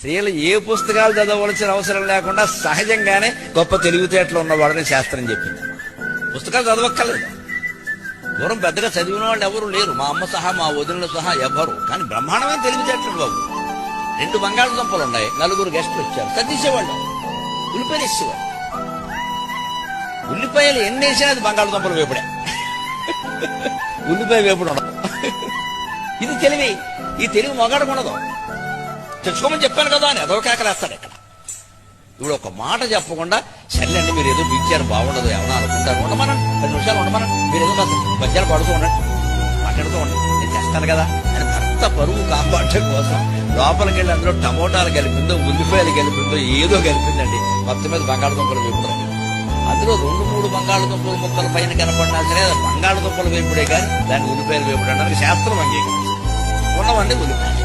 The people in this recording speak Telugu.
స్త్రీలు ఏ పుస్తకాలు చదవవలసిన అవసరం లేకుండా సహజంగానే గొప్ప తెలివితేటలు ఉన్నవాడని శాస్త్రం చెప్పింది. పుస్తకాలు చదవక్కర్లేదు. దూరం పెద్దగా చదివిన వాళ్ళు ఎవరు లేరు. మా అమ్మ సహా మా వదినలు సహా ఎవరు కానీ బ్రహ్మాండమైన తెలివితేటలు బాబు. రెండు బంగాళదుంపలు ఉన్నాయి. నలుగురు గెస్టులు వచ్చారు. సర్దిసేవాళ్ళు ఉల్లిపాయలు ఇచ్చేవాళ్ళు ఉల్లిపాయలు ఎన్ని వేసినా అది బంగాళదుంపలు వేపుడే. ఉల్లిపాయ వేపుడు ఉండదు. ఇది తెలివి. ఈ తెలివి మొగాడకుండదు తెచ్చుకోమని చెప్పాను కదా అని అదో కేకలేస్తాడు ఇక్కడ. ఇప్పుడు ఒక మాట చెప్పకుండా సర్లేండి మీరు ఏదో పిచ్చారు బాగుండదు ఏమన్నా అనుకుంటారు. ఉండమనండి పది నిమిషాలు ఉండమనండి మీరు ఏదో కాస్త మధ్యాహ్నం పడుతూ ఉండండి. మాట్లాడుతూ ఉండండి. నేను చేస్తాను కదా. అని భర్త పరువు కాపాడటం కోసం లోపలికి వెళ్ళి అందులో టమోటాలు కలిపిందో ఉల్లిపాయలు కలిపిందో ఏదో కలిపిందండి. మొత్తం మీద బంగాళదుంపలు వేపుడండి అందులో రెండు మూడు బంగాళదుంపల ముక్కల పైన కనపడినా సరే బంగాళదుంపలు వేపుడే కానీ దాన్ని ఉల్లిపాయలు వేపుడు అనడానికి శాస్త్రం అంగీకరించింది ఉన్నవండి ఉల్లిపాయలు.